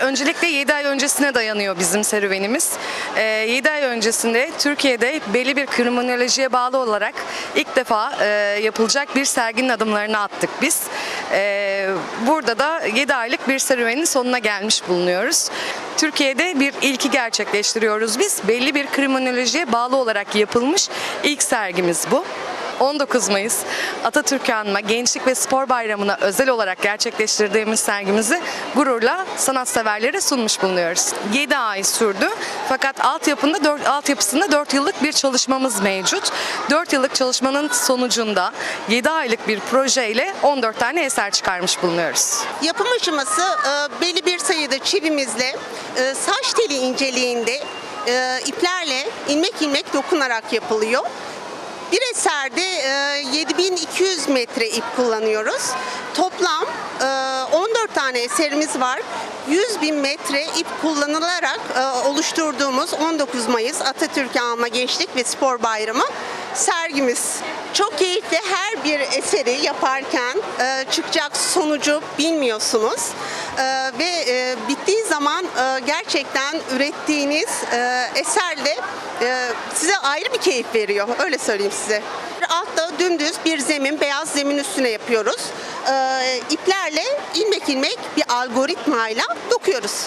öncelikle 7 ay öncesine dayanıyor bizim serüvenimiz. 7 ay öncesinde Türkiye'de belli bir kriminolojiye bağlı olarak ilk defa e, yapılacak bir serginin adımlarını attık biz. E, burada da 7 aylık bir serüvenin sonuna gelmiş bulunuyoruz. Türkiye'de bir ilki gerçekleştiriyoruz biz. Belli bir kriminolojiye bağlı olarak yapılmış ilk sergimiz bu. 19 Mayıs Atatürk Anma Gençlik ve Spor Bayramı'na özel olarak gerçekleştirdiğimiz sergimizi gururla sanatseverlere sunmuş bulunuyoruz. 7 ay sürdü fakat altyapında 4, altyapısında 4 yıllık bir çalışmamız mevcut. 4 yıllık çalışmanın sonucunda 7 aylık bir projeyle 14 tane eser çıkarmış bulunuyoruz. Yapım aşaması e, belli bir sayıda çivimizle e, saç teli inceliğinde e, iplerle ilmek ilmek dokunarak yapılıyor. Bir eserde e, 7200 metre ip kullanıyoruz. Toplam e, 14 tane eserimiz var. 100 bin metre ip kullanılarak e, oluşturduğumuz 19 Mayıs Atatürk Anma Gençlik ve Spor Bayramı sergimiz. Çok keyifli her bir eseri yaparken e, çıkacak sonucu bilmiyorsunuz. E, ve e, bittiği zaman e, gerçekten ürettiğiniz e, eserle e, size ayrı bir keyif veriyor. Öyle söyleyeyim size. Altta dümdüz bir zemin, beyaz zemin üstüne yapıyoruz. E, iplerle ilmek ilmek bir algoritmayla dokuyoruz.